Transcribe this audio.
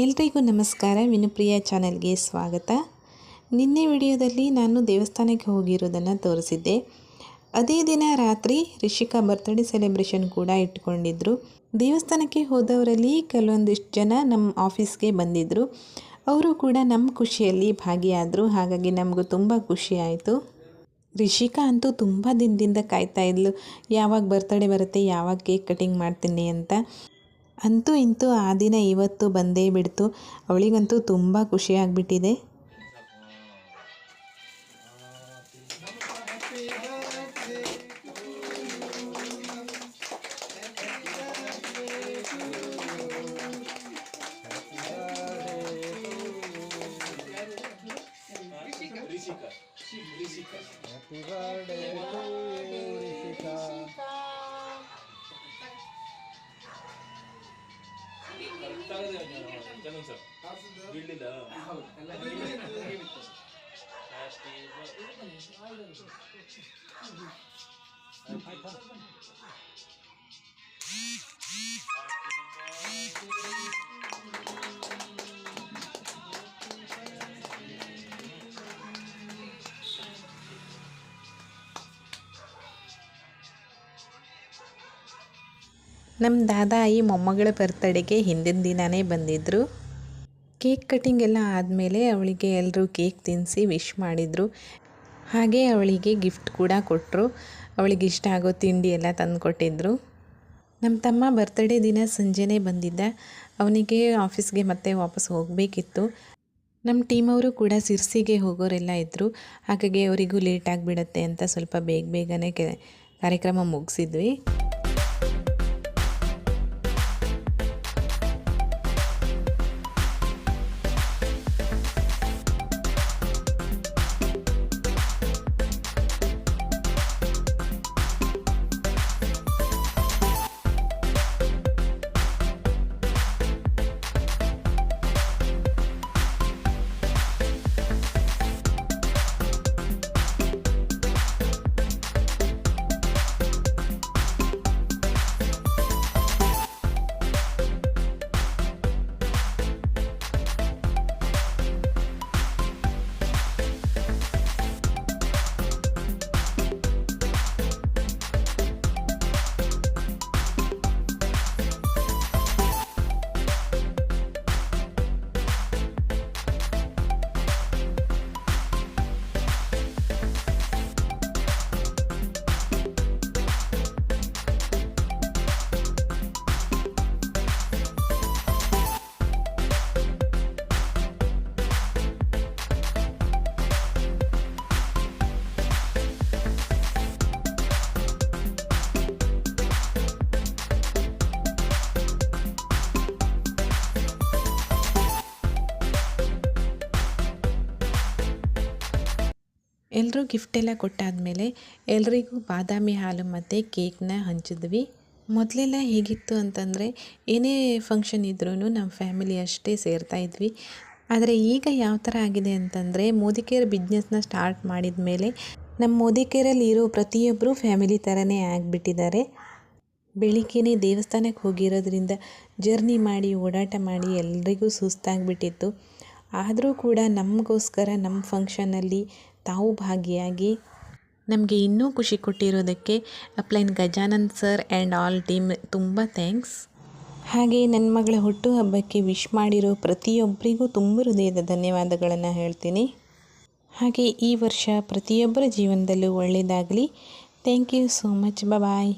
ಎಲ್ರಿಗೂ ನಮಸ್ಕಾರ, ವಿನುಪ್ರಿಯ ಚಾನೆಲ್ಗೆ ಸ್ವಾಗತ. ನಿನ್ನೆ ವಿಡಿಯೋದಲ್ಲಿ ನಾನು ದೇವಸ್ಥಾನಕ್ಕೆ ಹೋಗಿರೋದನ್ನು ತೋರಿಸಿದ್ದೆ. ಅದೇ ದಿನ ರಾತ್ರಿ ರಿಷಿಕಾ ಬರ್ತ್ಡೇ ಸೆಲೆಬ್ರೇಷನ್ ಕೂಡ ಇಟ್ಕೊಂಡಿದ್ರು. ದೇವಸ್ಥಾನಕ್ಕೆ ಹೋದವರಲ್ಲಿ ಕೆಲವೊಂದಿಷ್ಟು ಜನ ನಮ್ಮ ಆಫೀಸ್ಗೆ ಬಂದಿದ್ದರು ಅವರು ಕೂಡ ನಮ್ಮ ಖುಷಿಯಲ್ಲಿ ಭಾಗಿಯಾದರು. ಹಾಗಾಗಿ ನಮಗೂ ತುಂಬ ಖುಷಿ ಆಯಿತು. ರಿಷಿಕಾ ಅಂತೂ ತುಂಬ ದಿನದಿಂದ ಕಾಯ್ತಾ ಇದ್ಲು. ಯಾವಾಗ ಬರ್ತಡೇ ಬರುತ್ತೆ, ಯಾವಾಗ ಕೇಕ್ ಕಟಿಂಗ್ ಮಾಡ್ತೀನಿ ಅಂತ. ಅಂತೂ ಇಂತೂ ಆ ದಿನ ಇವತ್ತು ಬಂದೇ ಬಿಡ್ತು. ಅವಳಿಗಂತೂ ತುಂಬ ಖುಷಿಯಾಗ್ಬಿಟ್ಟಿದೆ ಚಂದನ್ ಸರ್ ಬೀಳಲಿಲ್ಲ ಆಯ್ತು ನಮ್ಮ ದಾದಾ ಈ ಮೊಮ್ಮಗಳ ಬರ್ತಡೆಗೆ ಹಿಂದಿನ ದಿನವೇ ಬಂದಿದ್ದರು ಕೇಕ್ ಕಟಿಂಗ್ ಎಲ್ಲ ಆದಮೇಲೆ ಅವಳಿಗೆ ಎಲ್ಲರೂ ಕೇಕ್ ತಿನ್ನಿಸಿ ವಿಶ್ ಮಾಡಿದರು. ಹಾಗೆ ಅವಳಿಗೆ ಗಿಫ್ಟ್ ಕೂಡ ಕೊಟ್ಟರು ಅವಳಿಗೆ ಇಷ್ಟ ಆಗೋ ತಿಂಡಿ ಎಲ್ಲ ತಂದು ಕೊಟ್ಟಿದ್ದರು ನಮ್ಮ ತಮ್ಮ ಬರ್ತಡೇ ದಿನ ಸಂಜೆನೇ ಬಂದಿದ್ದ. ಅವನಿಗೆ ಆಫೀಸ್ಗೆ ಮತ್ತೆ ವಾಪಸ್ ಹೋಗಬೇಕಿತ್ತು. ನಮ್ಮ ಟೀಮವರು ಕೂಡ ಸಿರ್ಸಿಗೆ ಹೋಗೋರೆಲ್ಲ ಇದ್ದರು ಹಾಗಾಗಿ ಅವರಿಗೂ ಲೇಟ್ ಆಗಿಬಿಡತ್ತೆ ಅಂತ ಸ್ವಲ್ಪ ಬೇಗ ಬೇಗನೆ ಕಾರ್ಯಕ್ರಮ ಮುಗಿಸಿದ್ವಿ. ಎಲ್ಲರೂ ಗಿಫ್ಟ್ ಎಲ್ಲ ಕೊಟ್ಟಾದಮೇಲೆ ಎಲ್ರಿಗೂ ಬಾದಾಮಿ ಹಾಲು ಮತ್ತು ಕೇಕ್ನ ಹಂಚಿದ್ವಿ. ಮೊದಲೆಲ್ಲ ಹೇಗಿತ್ತು ಅಂತಂದರೆ ಏನೇ ಫಂಕ್ಷನ್ ಇದ್ರೂ ನಮ್ಮ ಫ್ಯಾಮಿಲಿ ಅಷ್ಟೇ ಸೇರ್ತಾ ಇದ್ವಿ. ಆದರೆ ಈಗ ಯಾವ ಥರ ಆಗಿದೆ ಅಂತಂದರೆ ಮೋದಿಕೇರ್ ಬಿಸ್ನೆಸ್ನ ಸ್ಟಾರ್ಟ್ ಮಾಡಿದ ಮೇಲೆ ನಮ್ಮ ಮೋದಿಕೇರಲ್ಲಿ ಇರೋ ಪ್ರತಿಯೊಬ್ಬರು ಫ್ಯಾಮಿಲಿ ಥರನೇ ಆಗಿಬಿಟ್ಟಿದ್ದಾರೆ. ಬೆಳಿಗ್ಗೆನೇ ದೇವಸ್ಥಾನಕ್ಕೆ ಹೋಗಿರೋದ್ರಿಂದ ಜರ್ನಿ ಮಾಡಿ, ಓಡಾಟ ಮಾಡಿ ಎಲ್ರಿಗೂ ಸುಸ್ತಾಗಿಬಿಟ್ಟಿತ್ತು. ಆದರೂ ಕೂಡ ನಮಗೋಸ್ಕರ ನಮ್ಮ ಫಂಕ್ಷನಲ್ಲಿ ತಾವು ಭಾಗಿಯಾಗಿ ನಮಗೆ ಇನ್ನೂ ಖುಷಿ ಕೊಟ್ಟಿರೋದಕ್ಕೆ ಅಪ್ಲೈನ್ Gajanand sir and all team ತುಂಬ ಥ್ಯಾಂಕ್ಸ್ ಹಾಗೆ ನನ್ನ ಮಗಳ ಹುಟ್ಟುಹಬ್ಬಕ್ಕೆ ವಿಶ್ ಮಾಡಿರೋ ಪ್ರತಿಯೊಬ್ಬರಿಗೂ ತುಂಬ ಹೃದಯದ ಧನ್ಯವಾದಗಳನ್ನು ಹೇಳ್ತೀನಿ. ಹಾಗೆ ಈ ವರ್ಷ ಪ್ರತಿಯೊಬ್ಬರ ಜೀವನದಲ್ಲೂ ಒಳ್ಳೆಯದಾಗಲಿ thank you so much bye